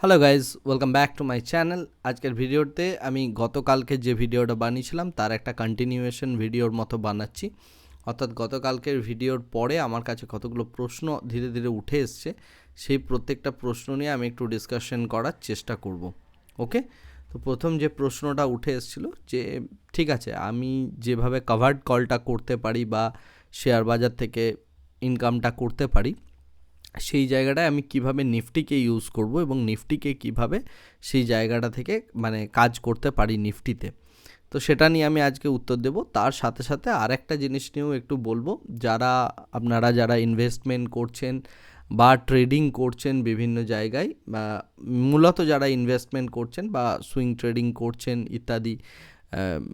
Hello guys welcome back to my channel আজকের ভিডিওতে আমি গতকালকে যে ভিডিওটা বানিয়েছিলাম, তার একটা কন্টিনিউয়েশন ভিডিওর মতো বানাচ্ছি। অর্থাৎ গতকালকের ভিডিওর পরে আমার কাছে কতগুলো প্রশ্ন ধীরে ধীরে উঠে এসছে, সেই প্রত্যেকটা প্রশ্ন নিয়ে আমি একটু ডিসকাশন করার চেষ্টা করব। ওকে তো প্রথম যে প্রশ্নটা উঠে এসেছিল যে, ঠিক আছে, আমি যেভাবে কাভার্ড কলটা করতে পারি বা শেয়ার বাজার থেকে ইনকামটা করতে পারি সেই জায়গাটায় আমি কীভাবে নিফটিকে ইউজ করব এবং নিফটিকে কীভাবে সেই জায়গাটা থেকে মানে কাজ করতে পারি নিফটিতে। তো সেটা নিয়ে আমি আজকে উত্তর দেব। তার সাথে সাথে আরেকটা জিনিস নিয়েও একটু বলব। যারা, আপনারা যারা ইনভেস্টমেন্ট করছেন বা ট্রেডিং করছেন বিভিন্ন জায়গায়, বা মূলত যারা ইনভেস্টমেন্ট করছেন বা সুইং ট্রেডিং করছেন ইত্যাদি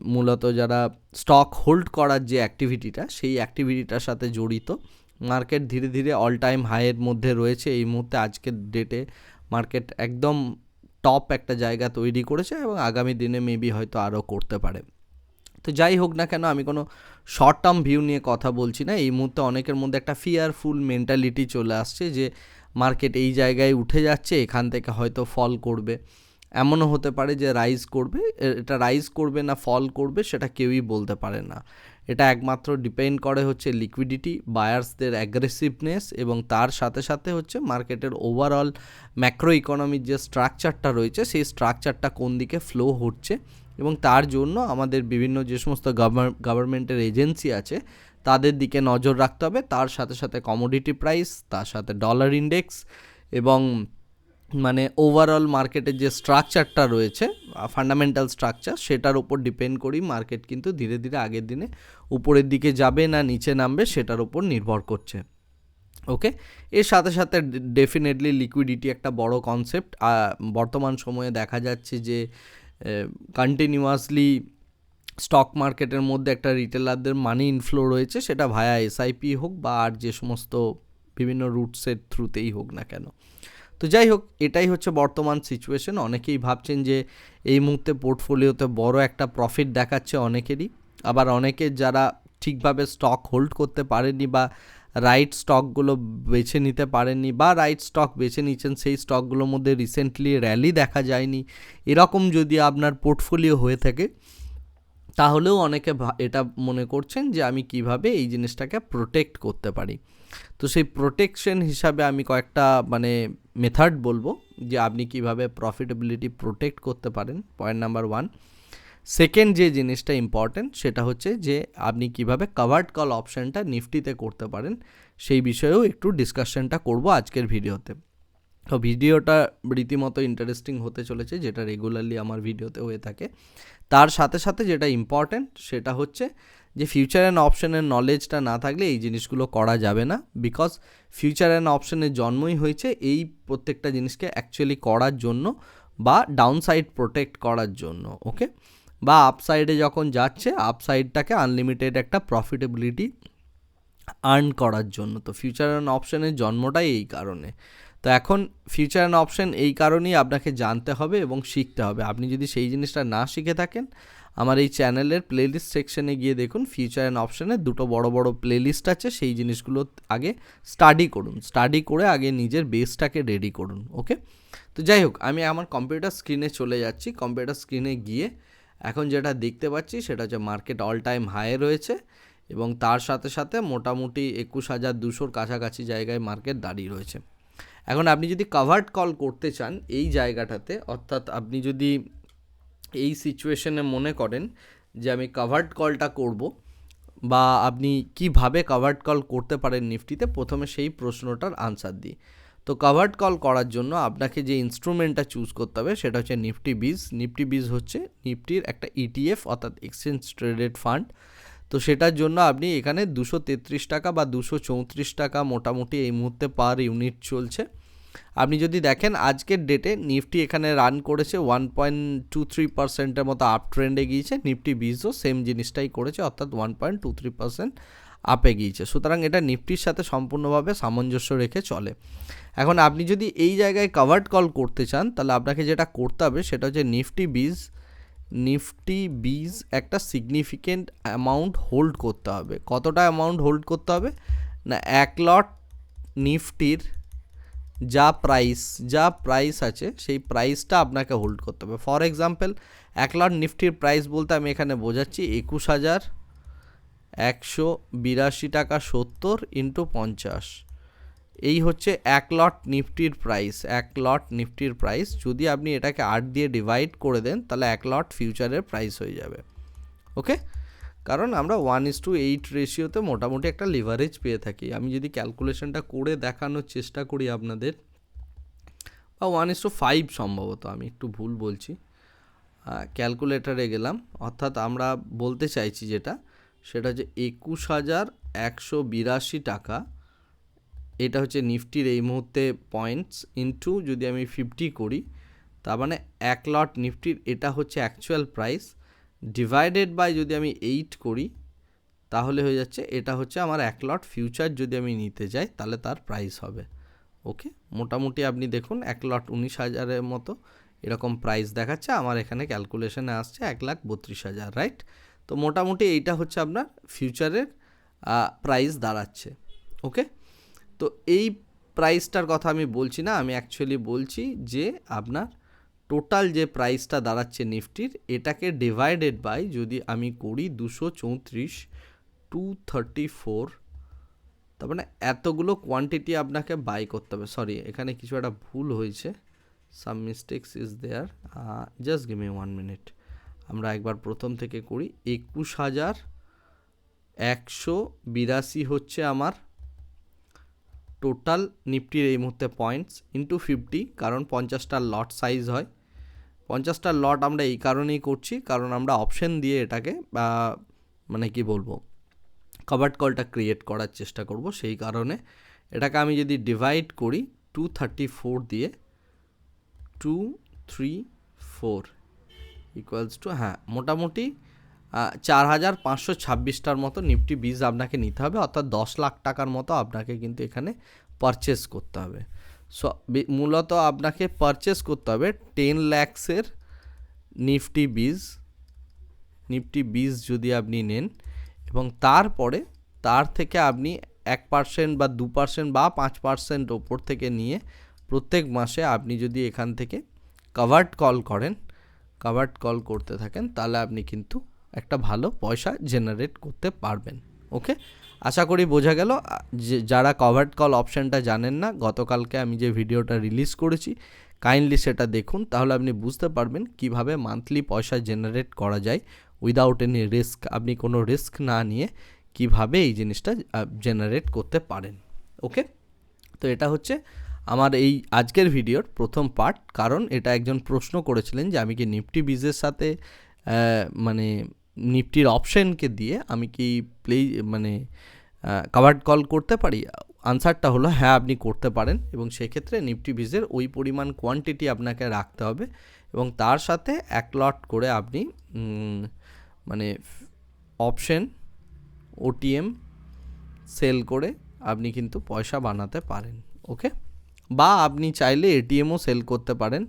মূলত যারা স্টক হোল্ড করার যে অ্যাক্টিভিটিটা সেই অ্যাক্টিভিটিটার সাথে জড়িত। মার্কেট ধীরে ধীরে অল টাইম হাইয়ের মধ্যে রয়েছে। এই মুহূর্তে আজকের ডেটে মার্কেট একদম টপ একটা জায়গা তৈরি করেছে এবং আগামী দিনে মেবি হয়তো আরও করতে পারে। তো যাই হোক না কেন, আমি কোনো শর্ট টার্ম ভিউ নিয়ে কথা বলছি না। এই মুহূর্তে অনেকের মধ্যে একটা ফিয়ারফুল মেন্টালিটি চলে আসছে যে মার্কেট এই জায়গায় উঠে যাচ্ছে, এখান থেকে হয়তো ফল করবে। এমনও হতে পারে যে রাইজ করবে। এটা রাইজ করবে না ফল করবে সেটা কেউই বলতে পারে না। এটা একমাত্র ডিপেন্ড করে হচ্ছে লিকুইডিটি বায়ার্সদের অ্যাগ্রেসিভনেস এবং তার সাথে সাথে হচ্ছে মার্কেটের ওভারঅল ম্যাক্রো ইকোনমির যে স্ট্রাকচারটা রয়েছে, সেই স্ট্রাকচারটা কোন দিকে ফ্লো হচ্ছে এবং তার জন্য আমাদের বিভিন্ন যে সমস্ত গভর্নমেন্টের এজেন্সি আছে, তাদের দিকে নজর রাখতে হবে। তার সাথে সাথে কমোডিটি প্রাইস তার সাথে ডলার ইন্ডেক্স এবং মানে ওভারঅল মার্কেটের যে স্ট্রাকচারটা রয়েছে ফান্ডামেন্টাল স্ট্রাকচার সেটার উপর ডিপেন্ড করেই মার্কেট কিন্তু ধীরে ধীরে আগের দিনে উপরের দিকে যাবে না নিচে নামবে, সেটার উপর নির্ভর করছে। ওকে এর সাথে সাথে ডেফিনেটলি লিকুইডিটি একটা বড় কনসেপ্ট বর্তমান সময়ে দেখা যাচ্ছে যে কন্টিনিউয়াসলি স্টক মার্কেটের মধ্যে একটা রিটেলারদের মানি ইনফ্লো রয়েছে, সেটা ভায়া এসআইপি হোক বা আর যে সমস্ত বিভিন্ন রুটসের থ্রুতেই হোক না কেন। তো যাই হোক এটাই হচ্ছে বর্তমান সিচুয়েশন অনেকেই ভাবছেন যে এই মুহূর্তে পোর্টফোলিওতে বড় একটা প্রফিট দেখাচ্ছে অনেকেরই। আবার অনেকে যারা ঠিকভাবে স্টক হোল্ড করতে পারেনি বা রাইট স্টকগুলো বেছে নিতে পারেননি বা রাইট স্টক বেছে নিচ্ছেন সেই স্টকগুলোর মধ্যে রিসেন্টলি র্যালি দেখা যায়নি, এরকম যদি আপনার পোর্টফোলিও হয়ে থাকে, তাহলেও অনেকে এটা মনে করছেন যে আমি কীভাবে এই জিনিসটাকে প্রোটেক্ট করতে পারি। তো সেই প্রোটেকশন হিসাবে আমি কয়েকটা মানে মেথড বলব যে আপনি কীভাবে প্রফিটেবিলিটি প্রোটেক্ট করতে পারেন পয়েন্ট নাম্বার ওয়ান সেকেন্ড যে জিনিসটা ইম্পর্ট্যান্ট সেটা হচ্ছে যে আপনি কীভাবে কাভার্ড কল অপশানটা নিফটিতে করতে পারেন, সেই বিষয়েও একটু ডিসকাশনটা করব আজকের ভিডিওতে। তো ভিডিওটা রীতিমতো ইন্টারেস্টিং হতে চলেছে, যেটা রেগুলারলি আমার ভিডিওতে হয়ে থাকে। তার সাথে সাথে যেটা ইম্পর্ট্যান্ট সেটা হচ্ছে যে ফিউচার অ্যান্ড অপশনের নলেজটা না থাকলে এই জিনিসগুলো করা যাবে না বিকজ ফিউচার অ্যান্ড অপশনের জন্মই হয়েছে এই প্রত্যেকটা জিনিসকে অ্যাকচুয়ালি করার জন্য বা ডাউনসাইড প্রোটেক্ট করার জন্য ওকে বা আপসাইডে যখন যাচ্ছে আপসাইডটাকে আনলিমিটেড একটা প্রফিটেবিলিটি আর্ন করার জন্য। তো ফিউচার অ্যান্ড অপশনের জন্মটাই এই কারণে। তো এখন ফিউচার অ্যান্ড অপশন এই কারণেই আপনাকে জানতে হবে এবং শিখতে হবে। আপনি যদি সেই জিনিসটা না শিখে থাকেন আমার এই চ্যানেলের প্লেলিস্ট সেকশনে গিয়ে দেখুন ফিউচার অ্যান্ড অপশানে দুটো বড় বড় প্লেলিস্ট আছে, সেই জিনিসগুলো আগে স্টাডি করুন। স্টাডি করে আগে নিজের বেসটাকে রেডি করুন ওকে তো যাই হোক, আমি আমার কম্পিউটার স্ক্রিনে চলে যাচ্ছি। কম্পিউটার স্ক্রিনে গিয়ে এখন যেটা দেখতে পাচ্ছি, সেটা হচ্ছে মার্কেট অল টাইম হাই রয়েছে এবং তার সাথে সাথে মোটামুটি একুশ হাজার দুশোর কাছাকাছি জায়গায় মার্কেট দাঁড়িয়ে রয়েছে। এখন আপনি যদি কাভার্ড কল করতে চান, এই জায়গাটাতে, অর্থাৎ আপনি যদি এই সিচুয়েশনে মনে করেন যে আমি কাভার্ড কলটা করব বা আপনি কীভাবে কাভার্ড কল করতে পারেন নিফটিতে? প্রথমে সেই প্রশ্নটার আনসার দিই। তো কাভার্ড কল করার জন্য আপনাকে যে ইনস্ট্রুমেন্টটা চুজ করতে হবে সেটা হচ্ছে নিফটি বিজ। নিফটি বিজ হচ্ছে নিফটির একটা ইটিএফ অর্থাৎ এক্সচেঞ্জ ট্রেডেড ফান্ড তো সেটার জন্য আপনি এখানে দুশো তেত্রিশ টাকা বা দুশো চৌত্রিশ টাকা মোটামুটি এই মুহূর্তে পার ইউনিট চলছে। আপনি যদি দেখেন আজকের ডেটে নিফটি এখানে রান করেছে ওয়ান পয়েন্ট টু থ্রি পার্সেন্টের মতো আপ ট্রেন্ডে গিয়েছে। নিফটি বিজও সেম জিনিসটাই করেছে, অর্থাৎ one point two three percent আপে গিয়েছে। সুতরাং এটা নিফটির সাথে সম্পূর্ণভাবে সামঞ্জস্য রেখে চলে। এখন আপনি যদি এই জায়গায় কাভার্ড কল করতে চান, তাহলে আপনাকে যেটা করতে হবে সেটা হচ্ছে নিফটি বিজ নিফটি বিজ একটা সিগনিফিকেন্ট অ্যামাউন্ট হোল্ড করতে হবে। কতটা অ্যামাউন্ট হোল্ড করতে হবে? না, এক লট নিফটির যা প্রাইস যা প্রাইস আছে, সেই প্রাইসটা আপনাকে হোল্ড করতে হবে। ফর এক্সাম্পল এক লট নিফটির প্রাইস বলতে আমি এখানে বোঝাচ্ছি একুশ হাজার একশো বিরাশি টাকা সত্তর ইন্টু পঞ্চাশ। এই হচ্ছে এক লট নিফটির প্রাইস এক লট নিফটির প্রাইস যদি আপনি এটাকে আট দিয়ে ডিভাইড করে দেন, তাহলে এক লট ফিউচারের প্রাইস হয়ে যাবে। ওকে কারণ আমরা ওয়ান ইস টু এইট রেশিওতে মোটামুটি একটা লিভারেজ পেয়ে থাকি। আমি যদি ক্যালকুলেশনটা করে দেখানোর চেষ্টা করি আপনাদের, বা ওয়ান ইস টু ফাইভ সম্ভবত আমি একটু ভুল বলছি ক্যালকুলেটারে গেলাম। অর্থাৎ আমরা বলতে চাইছি যেটা, সেটা হচ্ছে একুশ হাজার একশো বিরাশি টাকা, এটা হচ্ছে নিফটির এই মুহূর্তে পয়েন্টস ইনটু যদি আমি ফিফটি করি, তার মানে এক লট নিফটির, এটা হচ্ছে অ্যাকচুয়াল প্রাইস ডিভাইডেড বাই যদি আমি এইট করি, তাহলে হয়ে যাচ্ছে এটা হচ্ছে আমার এক লট ফিউচার যদি আমি নিতে যাই, তাহলে তার প্রাইস হবে। ওকে মোটামুটি আপনি দেখুন, এক লট উনিশ হাজারের মতো এরকম প্রাইস দেখাচ্ছে, আমার এখানে ক্যালকুলেশনে আসছে এক লাখ বত্রিশ হাজার রাইট তো মোটামুটি এইটা হচ্ছে আপনার ফিউচারের প্রাইস দাঁড়াচ্ছে। ওকে তো এই প্রাইসটার কথা আমি বলছি না, আমি অ্যাকচুয়ালি বলছি যে আপনার টোটাল যে প্রাইসটা দাঁড়াচ্ছে নিফটির, এটাকে ডিভাইডেড বাই যদি আমি করি দুশো চৌত্রিশ টু থার্টি ফোর তার মানে এতগুলো কোয়ান্টিটি আপনাকে বাই করতে হবে। সরি এখানে কিছু একটা ভুল হয়েছে। Some mistakes is there just give one minute আমরা একবার প্রথম থেকে করি। একুশ হাজার একশো বিরাশি হচ্ছে আমার টোটাল নিফটির এই মুহূর্তে পয়েন্টস ইন্টু ফিফটি কারণ পঞ্চাশটা লট সাইজ হয়। পঞ্চাশটা লট আমরা এই কারণেই করছি, কারণ আমরা অপশন দিয়ে এটাকে মানে কি বলব কভার্ট কলটা ক্রিয়েট করার চেষ্টা করব। সেই কারণে এটাকে আমি যদি ডিভাইড করি টু থার্টি ফোর দিয়ে two three four equals to হ্যাঁ মোটামুটি চার হাজার পাঁচশো ছাব্বিশটার মতো নিফটি বীজ আপনাকে নিতে হবে, অর্থাৎ দশ লাখ টাকার মতো আপনাকে কিন্তু এখানে পারচেস করতে হবে। মূলত আপনাকে পারচেস করতে হবে টেন ল্যাক্সের নিফটি বীজ নিফটি বীজ যদি আপনি নেন এবং তারপরে তার থেকে আপনি এক পার্সেন্ট বা দু পার্সেন্ট বা পাঁচ পার্সেন্ট ওপর থেকে নিয়ে প্রত্যেক মাসে আপনি যদি এখান থেকে কাভার্ড কল করেন কাভার্ড কল করতে থাকেন, তাহলে আপনি কিন্তু একটা ভালো পয়সা জেনারেট করতে পারবেন ওকে আশা করি বোঝা গেল যারা কভার্ড কল অপশানটা জানেন না, গতকালকে আমি যে ভিডিওটা রিলিজ করেছি কাইন্ডলি সেটা দেখুন, তাহলে আপনি বুঝতে পারবেন কীভাবে মান্থলি পয়সা জেনারেট করা যায় উইদাউট এনি রিস্ক আপনি কোনো রিস্ক না নিয়ে কীভাবে এই জিনিসটা জেনারেট করতে পারেন ওকে তো এটা হচ্ছে আমার এই আজকের ভিডিওর প্রথম পার্ট কারণ এটা একজন প্রশ্ন করেছিলেন যে আমি কি নিফটি বিজের সাথে মানে নিফটির অপশানকে দিয়ে আমি কি প্লে মানে কাভার্ড কল করতে পারি? আনসারটা হলো হ্যাঁ আপনি করতে পারেন। এবং সেক্ষেত্রে নিফটি বিজের ওই পরিমাণ কোয়ান্টিটি আপনাকে রাখতে হবে। এবং তার সাথে এক লট করে আপনি মানে অপশন ওটিএম সেল করে আপনি কিন্তু পয়সা বানাতে পারেন, ওকে? বা আপনি চাইলে এটিএমও সেল করতে পারেন।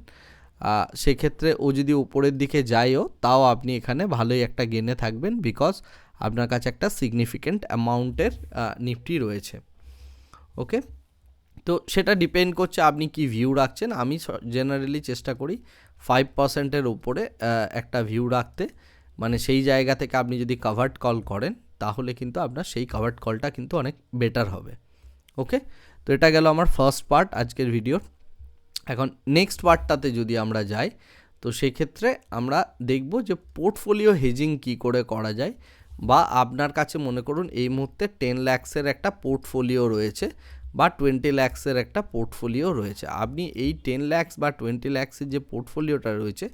সেক্ষেত্রে ও যদি উপরের দিকে যায়ও, তাও আপনি এখানে ভালোই একটা গেনে থাকবেন বিকজ আপনার কাছে একটা সিগনিফিক্যান্ট অ্যামাউন্টের নিফটি রয়েছে। ওকে তো সেটা ডিপেন্ড করছে আপনি কি ভিউ রাখছেন। আমি জেনারেলি চেষ্টা করি ফাইভ পার্সেন্টের উপরে একটা ভিউ রাখতে। মানে সেই জায়গা থেকে আপনি যদি কাভার্ড কল করেন, তাহলে কিন্তু আপনার সেই কাভার্ড কলটা কিন্তু অনেক বেটার হবে। ওকে তো এটা গেল আমার ফার্স্ট পার্ট আজকের ভিডিওর এখন নেক্সট পার্টটাতে যদি আমরা যাই, তো সেক্ষেত্রে আমরা দেখব যে পোর্টফোলিও হেজিং কি করে করা যায় বা আপনার কাছে মনে করুন এই মুহূর্তে টেন ল্যাক্সের একটা পোর্টফোলিও রয়েছে বা টোয়েন্টি ল্যাক্সের একটা পোর্টফোলিও রয়েছে। আপনি এই টেন ল্যাক্স বা টোয়েন্টি ল্যাক্সের যে পোর্টফোলিওটা রয়েছে,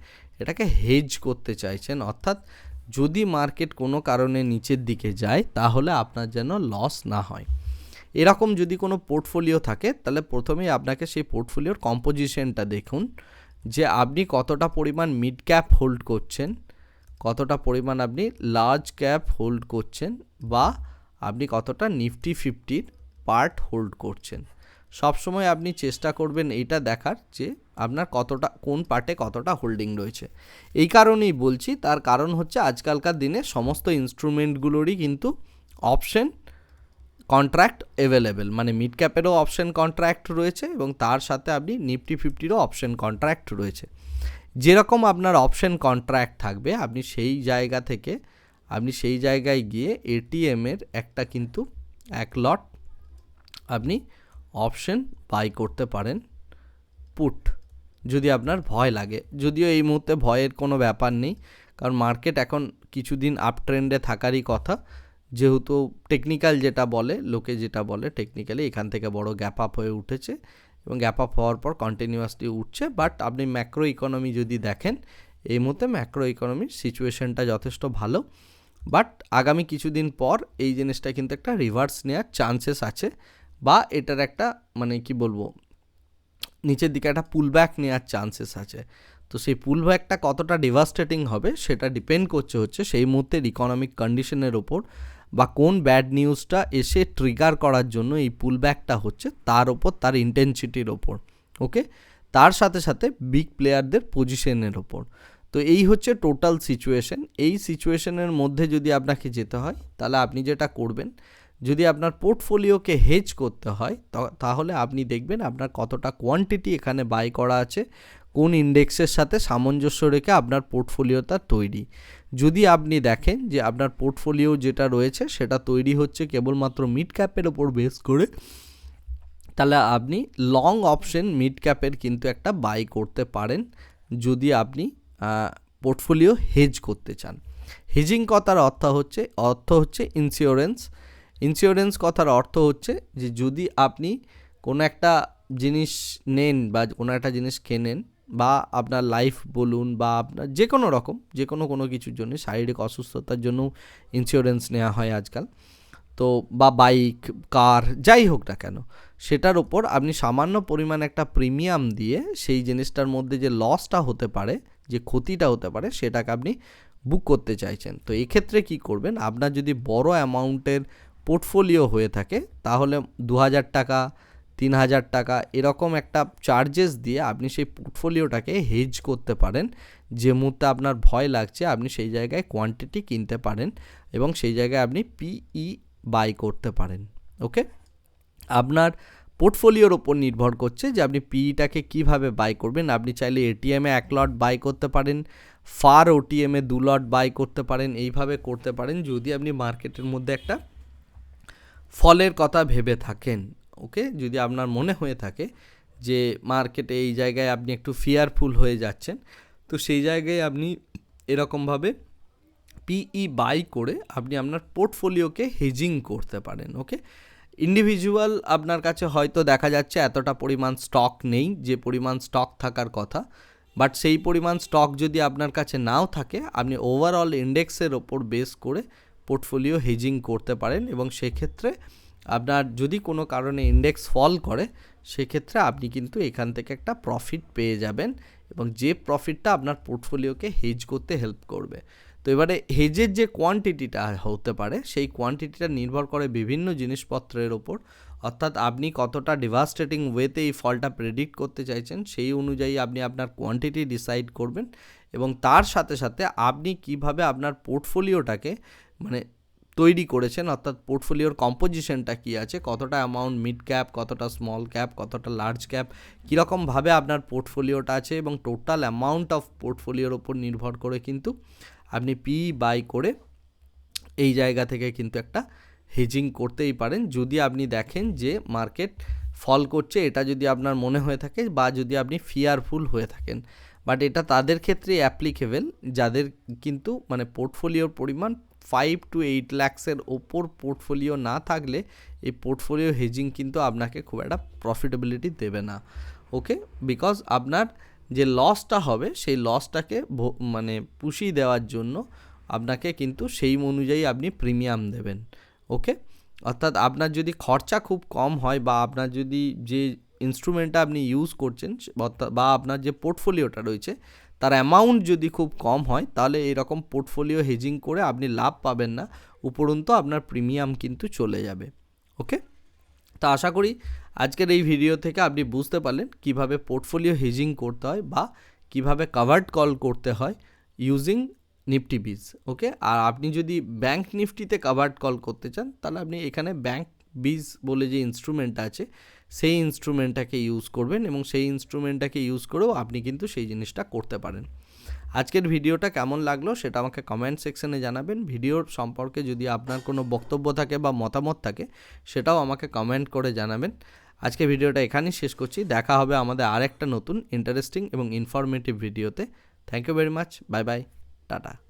এটাকে হেজ করতে চাইছেন, অর্থাৎ যদি মার্কেট কোনো কারণে নিচের দিকে যায়, তাহলে আপনার যেন লস না হয়। এরকম যদি কোনো পোর্টফোলিও থাকে, তাহলে প্রথমেই আপনাকে সেই পোর্টফোলিওর কম্পোজিশনটা দেখুন, যে আপনি কতটা পরিমাণ মিড ক্যাপ হোল্ড করছেন, কতটা পরিমাণ আপনি লার্জ ক্যাপ হোল্ড করছেন, বা আপনি কতটা নিফটি ফিফটির পার্ট হোল্ড করছেন। সবসময় আপনি চেষ্টা করবেন এইটা দেখার, যে আপনার কতটা, কোন পার্টে কতটা হোল্ডিং রয়েছে। এই কারণেই বলছি, তার কারণ হচ্ছে আজকালকার দিনে সমস্ত ইনস্ট্রুমেন্টগুলোরই কিন্তু অপশন কন্ট্রাক্ট অ্যাভেলেবেল মানে মিড ক্যাপেরও অপশন কন্ট্রাক্ট রয়েছে এবং তার সাথে আপনি নিফটি ফিফটিরও অপশন কন্ট্রাক্ট রয়েছে। যেরকম আপনার অপশন কন্ট্রাক্ট থাকবে, আপনি সেই জায়গা থেকে, আপনি সেই জায়গায় গিয়ে এটিএমের একটা কিন্তু এক লট আপনি অপশন বাই করতে পারেন পুট যদি আপনার ভয় লাগে। যদিও এই মুহূর্তে ভয়ের কোনো ব্যাপার নেই, কারণ মার্কেট এখন কিছুদিন আপ ট্রেন্ডে থাকারই কথা। যেহেতু টেকনিক্যাল যেটা বলে, লোকে যেটা বলে টেকনিক্যালি এখান থেকে বড় গ্যাপ আপ হয়ে উঠেছে এবং গ্যাপ আপ হওয়ার পর কন্টিনিউয়াসলি উঠছে। বাট আপনি ম্যাক্রো ইকোনমি যদি দেখেন, এই মুহূর্তে ম্যাক্রো ইকোনমির সিচুয়েশনটা যথেষ্ট ভালো। বাট আগামী কিছুদিন পর এই জিনিসটা কিন্তু একটা রিভার্স নেওয়ার চান্সেস আছে বা এটার একটা মানে কি বলব, নিচের দিকে একটা পুলব্যাক নেওয়ার চান্সেস আছে। তো সেই পুলব্যাকটা কতটা ডিভাস্টেটিং হবে সেটা ডিপেন্ড করছে হচ্ছে সেই মুহূর্তের ইকোনমিক কন্ডিশনের ওপর। বা কোন ব্যাড নিউজটা এসে ট্রিগার করার জন্য এই পুল ব্যাকটা হচ্ছে তার ওপর, তার ইন্টেন্সিটির ওপর ওকে তার সাথে সাথে বিগ প্লেয়ারদের পজিশনের ওপর। তো এই হচ্ছে টোটাল সিচুয়েশন এই সিচুয়েশনের মধ্যে যদি আপনাকে যেতে হয়, তাহলে আপনি যেটা করবেন, যদি আপনার পোর্টফোলিওকে হেজ করতে হয় তাহলে আপনি দেখবেন আপনার কতটা কোয়ান্টিটি এখানে বাই করা আছে, কোন ইন্ডেক্সের সাথে সামঞ্জস্য রেখে আপনার পোর্টফোলিওটা তৈরি। যদি আপনি দেখেন যে আপনার পোর্টফোলিও যেটা রয়েছে সেটা তৈরি হচ্ছে কেবলমাত্র মিড ক্যাপের ওপর বেস করে, তাহলে আপনি লং অপশন মিড ক্যাপের কিন্তু একটা বাই করতে পারেন যদি আপনি পোর্টফোলিও হেজ করতে চান। হেজিং কথার অর্থ হচ্ছে অর্থ হচ্ছে ইন্স্যুরেন্স ইন্স্যুরেন্স কথার অর্থ হচ্ছে যে যদি আপনি কোনো একটা জিনিস নেন বা কোনো একটা জিনিস কেনেন বা আপনার লাইফ বলুন বা আপনার যে কোনো রকম যে কোনো কোনো কিছুর জন্য, শারীরিক অসুস্থতার জন্য ইন্স্যুরেন্স নেওয়া হয় আজকাল। তো বা বাইক কার যাই হোক না কেন, সেটার ওপর আপনি সামান্য পরিমাণ একটা প্রিমিয়াম দিয়ে সেই জিনিসটার মধ্যে যে লসটা হতে পারে, যে ক্ষতিটা হতে পারে, সেটাকে আপনি বুক করতে চাইছেন। তো এক্ষেত্রে কি করবেন, আপনার যদি বড় অ্যামাউন্টের পোর্টফোলিও হয়ে থাকে, তাহলে দু হাজার টাকা তিন হাজার টাকা, এরকম একটা চার্জেস দিয়ে আপনি সেই পোর্টফোলিওটাকে হেজ করতে পারেন। যে মুহূর্তে আপনার ভয় লাগছে, আপনি সেই জায়গায় কোয়ান্টিটি কিনতে পারেন এবং সেই জায়গায় আপনি পিই বাই করতে পারেন ওকে আপনার পোর্টফোলিওর ওপর নির্ভর করছে যে আপনি পিইটাকে কীভাবে বাই করবেন। আপনি চাইলে এটিএমে এক লট বাই করতে পারেন ফার ওটিএমে দু লট বাই করতে পারেন, এইভাবে করতে পারেন যদি আপনি মার্কেটের মধ্যে একটা ফলের কথা ভেবে থাকেন। ওকে? যদি আপনার মনে হয়ে থাকে যে মার্কেটে এই জায়গায় আপনি একটু ফিয়ারফুল হয়ে যাচ্ছেন, তো সেই জায়গায় আপনি এরকমভাবে পিই বাই করে আপনি আপনার পোর্টফোলিওকে হেজিং করতে পারেন, ওকে? ইন্ডিভিজুয়াল আপনার কাছে হয়তো দেখা যাচ্ছে এতটা পরিমাণ স্টক নেই, যে পরিমাণ স্টক থাকার কথা বাট সেই পরিমাণ স্টক যদি আপনার কাছে নাও থাকে, আপনি ওভারঅল ইন্ডেক্সের ওপর বেস করে পোর্টফোলিও হেজিং করতে পারেন এবং সেক্ষেত্রে আপনার যদি কোনো কারণে ইন্ডেক্স ফল করে, সেক্ষেত্রে আপনি কিন্তু এখান থেকে একটা প্রফিট পেয়ে যাবেন এবং যে প্রফিটটা আপনার পোর্টফোলিওকে হেজ করতে হেল্প করবে। তো এবারে হেজের যে কোয়ান্টিটিটা হতে পারে, সেই কোয়ান্টিটিটা নির্ভর করে বিভিন্ন জিনিসপত্রের ওপর। অর্থাৎ আপনি কতটা ডিভাস্টেটিং ওয়েতে এই ফলটা প্রেডিক্ট করতে চাইছেন, সেই অনুযায়ী আপনি আপনার কোয়ান্টিটি ডিসাইড করবেন এবং তার সাথে সাথে আপনি কীভাবে আপনার পোর্টফোলিওটাকে মানে তৈরি করেছেন, অর্থাৎ পোর্টফোলিওর কম্পোজিশনটা কী আছে? কতটা অ্যামাউন্ট মিড ক্যাপ কতটা স্মল ক্যাপ কতটা লার্জ ক্যাপ কীরকমভাবে আপনার পোর্টফোলিওটা আছে এবং টোটাল অ্যামাউন্ট অফ পোর্টফোলিওর ওপর নির্ভর করে কিন্তু আপনি পি বাই করে এই জায়গা থেকে কিন্তু একটা হেজিং করতেই পারেন। যদি আপনি দেখেন যে মার্কেট ফল করছে, এটা যদি আপনার মনে হয়ে থাকে বা যদি আপনি ফিয়ারফুল হয়ে থাকেন। বাট এটা তাদের ক্ষেত্রে অ্যাপ্লিকেবেল যাদের কিন্তু মানে পোর্টফোলিওর পরিমাণ ফাইভ টু এইট ল্যাক্সের ওপর পোর্টফোলিও না থাকলে এই পোর্টফোলিও হেজিং কিন্তু আপনাকে খুব একটা প্রফিটেবিলিটি দেবে না। ওকে বিকজ আপনার যে লসটা হবে, সেই লসটাকে মানে পুষিয়ে দেওয়ার জন্য আপনাকে কিন্তু সেই অনুযায়ী আপনি প্রিমিয়াম দেবেন। ওকে অর্থাৎ আপনার যদি খরচা খুব কম হয় বা আপনার যদি যে ইনস্ট্রুমেন্টটা আপনি ইউজ করছেন বা আপনার যে পোর্টফোলিওটা রয়েছে তার অ্যামাউন্ট যদি খুব কম হয়, তাহলে এরকম পোর্টফোলিও হেজিং করে আপনি লাভ পাবেন না। উপরন্তু আপনার প্রিমিয়াম কিন্তু চলে যাবে। ওকে তো আশা করি আজকের এই ভিডিও থেকে আপনি বুঝতে পারলেন কীভাবে পোর্টফোলিও হেজিং করতে হয় বা কীভাবে কাভার্ড কল করতে হয় ইউজিং নিফটি বিজ ওকে আর আপনি যদি ব্যাঙ্ক নিফটিতে কাভার্ড কল করতে চান, তাহলে আপনি এখানে ব্যাঙ্ক বিজ বলে যে ইনস্ট্রুমেন্টটা আছে সেই ইনস্ট্রুমেন্টটাকে ইউজ করবেন এবং সেই ইনস্ট্রুমেন্টটাকে ইউজ করেও আপনি কিন্তু সেই জিনিসটা করতে পারেন। আজকের ভিডিওটা কেমন লাগল সেটা আমাকে কমেন্ট সেকশনে জানাবেন। ভিডিওর সম্পর্কে যদি আপনার কোনো বক্তব্য থাকে বা মতামত থাকে, সেটাও আমাকে কমেন্ট করে জানাবেন। আজকে ভিডিওটা এখানেই শেষ করছি। দেখা হবে আমাদের আরেকটা নতুন ইন্টারেস্টিং এবং ইনফরমেটিভ ভিডিওতে thank you very much bye bye tata